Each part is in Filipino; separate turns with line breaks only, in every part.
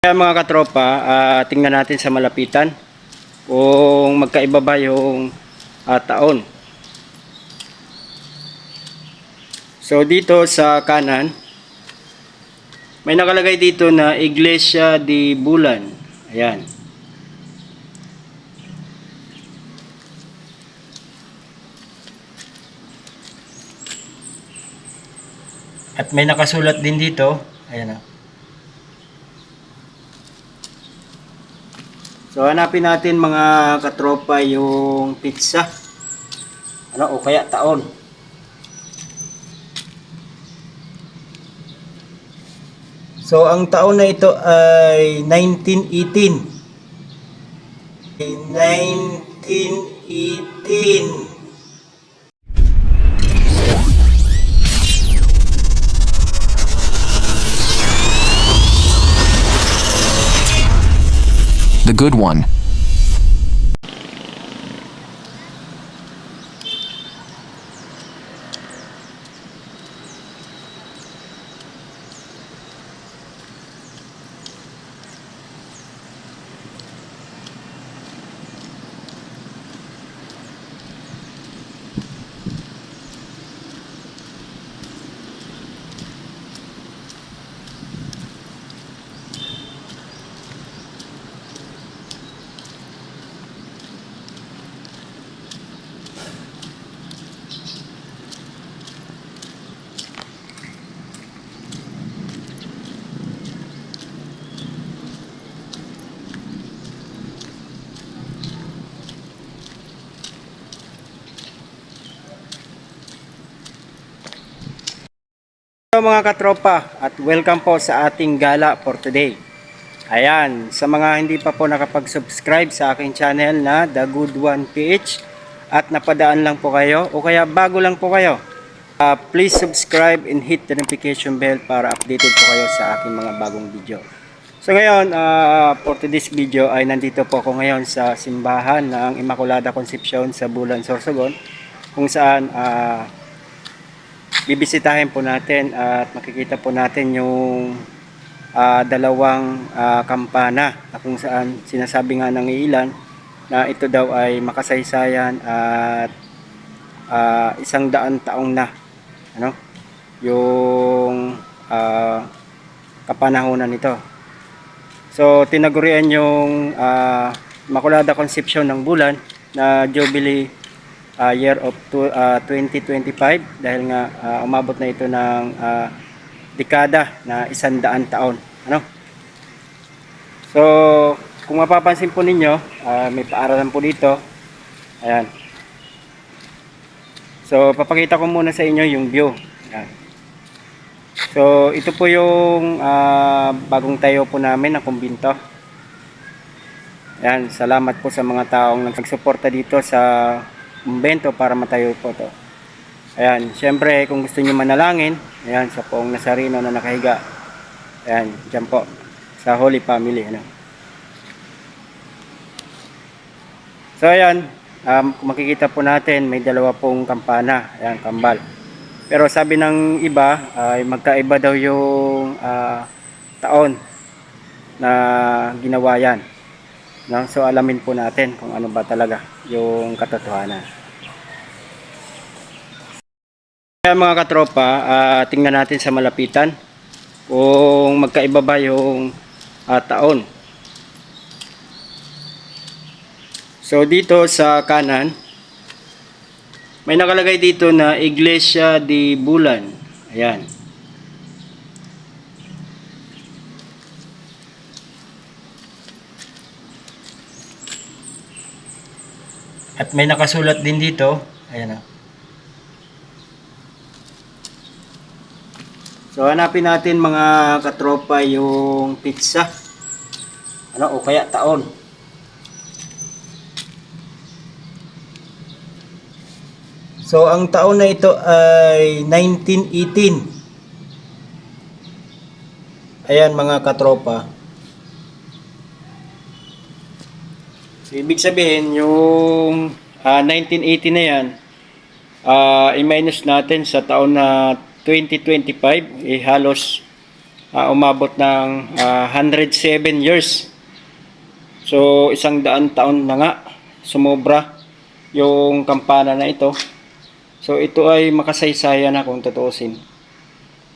Kaya mga katropa, ah, tingnan natin sa malapitan kung magkaiba ba yung ah, taon. So dito sa kanan, may nakalagay dito na Iglesia de Bulan. Ayan. At may nakasulat din dito. Ayan ah. So hanapin natin mga katropa yung pizza. Ano o kaya taon. So ang taon na ito ay 1918. 1918.
Good one.
Hello mga katropa at welcome po sa ating gala for today. Ayan, sa mga hindi pa po nakapag-subscribe sa aking channel na The Good One PH at napadaan lang po kayo o kaya bago lang po kayo, ah, please subscribe and hit the notification bell para updated po kayo sa aking mga bagong video. So ngayon, ah, for today's video ay nandito po ako ngayon sa simbahan ng Immaculada Concepcion sa Bulan, Sorsogon kung saan ah, bibisitahin po natin at makikita po natin yung ah, dalawang ah, kampana na kung saan sinasabi nga ng ilan na ito daw ay makasaysayan at ah, isang daan taong na ano yung ah, kapanahonan nito. So tinagurian yung ah, Makulada Concepcion ng bulan na Jubilee uh, year of two, uh, 2025 dahil nga uh, umabot na ito ng uh, dekada na isandaan taon. Ano? So, kung mapapansin po ninyo, uh, may paaralan po dito. Ayan. So, papakita ko muna sa inyo yung view. Ayan. So, ito po yung uh, bagong tayo po namin na kumbinto. Ayan, salamat po sa mga taong nagsuporta dito sa kumbento para matayo po to. Ayan, syempre kung gusto niyo manalangin, ayan, sa poong Nazareno na nakahiga. Ayan, dyan po, sa Holy Family. Ano. So ayan, um, makikita po natin, may dalawa pong kampana, ayan, kambal. Pero sabi ng iba, ay magkaiba daw yung ah, taon na ginawa yan. No? So alamin po natin kung ano ba talaga yung katotohanan. Kaya mga katropa, ah, tingnan natin sa malapitan kung magkaiba ba yung ah, taon. So dito sa kanan, may nakalagay dito na Iglesia de Bulan. Ayan. At may nakasulat din dito. Ayan o. So hanapin natin mga katropa yung pizza. Ano o kaya taon. So ang taon na ito ay 1918. Ayan mga katropa. So, ibig sabihin, yung ah, 1980 na yan, ah, i-minus natin sa taon na 2025, eh, halos ah, umabot ng ah, 107 years. So, isang daan taon na nga, sumobra yung kampana na ito. So, ito ay makasaysayan na kung tutuusin.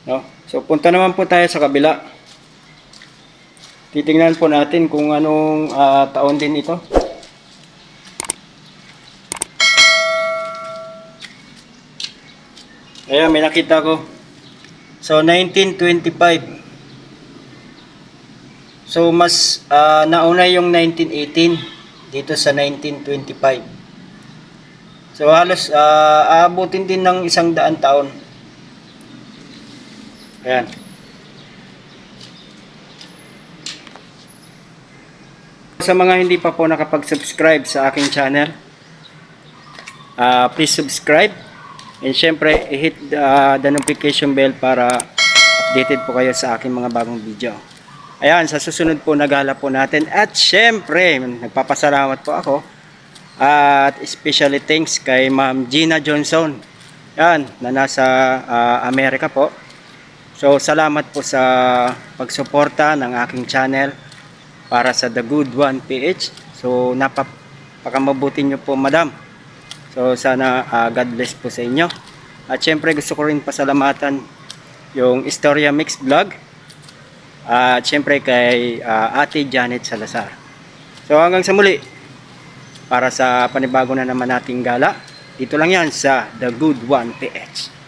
No? So, punta naman po tayo sa kabila. Titingnan po natin kung anong ah, taon din ito. Ayan, may nakita ko. So, 1925. So, mas ah, nauna yung 1918 dito sa 1925. So, halos ah, aabutin din ng isang daan taon. Ayan. Sa mga hindi pa po nakapag-subscribe sa aking channel, ah, please subscribe. And syempre, i-hit ah, the notification bell para updated po kayo sa aking mga bagong video. Ayan, sa susunod po naghala po natin. At syempre, nagpapasalamat po ako. At especially thanks kay Ma'am Gina Johnson. Yan, na nasa ah, Amerika po. So, salamat po sa pagsuporta ng aking channel para sa The Good One PH. So, napakamabuti nyo po, madam. So, sana ah, God bless po sa inyo. At syempre, gusto ko rin pasalamatan yung Historia Mix Vlog. At syempre kay ah, Ate Janet Salazar. So, hanggang sa muli, para sa panibago na naman nating gala, dito lang yan sa The Good One PH.